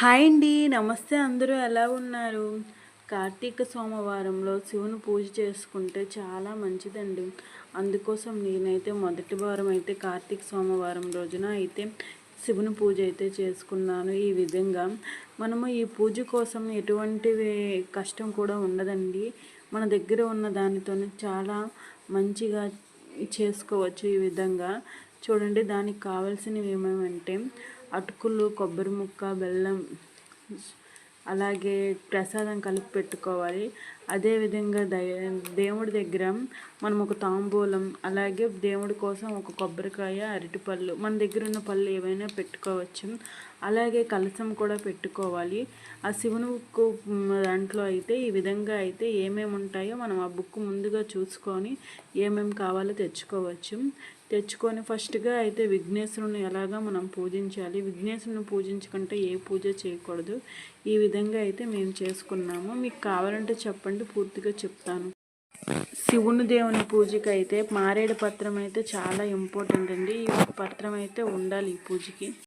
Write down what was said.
Hi అండి. నమస్తే అందరూ. ఎలా ఉన్నారు? కార్తీక సోమవారంలో శివుని పూజ చేసుకుంటే చాలా మంచిదండి. అందుకోసం నేనైతే మొదటి వారం అయితే కార్తీక సోమవారం రోజున అయితే శివుని పూజ అయితే చేసుకున్నాను ఈ విధంగా. మనము ఈ పూజ కోసం ఎటువంటి కష్టం కూడా ఉండదండి. మన దగ్గర ఉన్న దానితోనే చాలా మంచిగా చేసుకోవచ్చు ఈ విధంగా. చూడండి దానికి కావాల్సినవి ఏమేమంటే అటుకులు కొబ్బరి ముక్క బెల్లం అలాగే ప్రసాదం కలిపి పెట్టుకోవాలి. అదేవిధంగా దేవుడి దగ్గర మనం ఒక తాంబూలం అలాగే దేవుడి కోసం ఒక కొబ్బరికాయ అరటిపళ్ళు మన దగ్గర ఉన్న పళ్ళు ఏవైనా పెట్టుకోవచ్చు. అలాగే కలసం కూడా పెట్టుకోవాలి. ఆ శివుని బుక్ దాంట్లో అయితే ఈ విధంగా అయితే ఏమేమి ఉంటాయో మనం ఆ బుక్ ముందుగా చూసుకొని ఏమేమి కావాలో తెచ్చుకోవచ్చు. తెచ్చుకొని ఫస్ట్గా అయితే విఘ్నేశ్వరుని ఎలాగా మనం పూజించాలి విఘ్నేశ్వరుని పూజించకుంటే ఏ పూజ చేయకూడదు. ఈ విధంగా అయితే మేము చేసుకున్నాము. మీకు కావాలంటే చెప్పండి పూర్తిగా చెప్తాను. శివుని దేవుని పూజకి అయితే మారేడు పత్రం అయితే చాలా ఇంపార్టెంట్ అండి. ఈ పత్రం అయితే ఉండాలి ఈ పూజకి.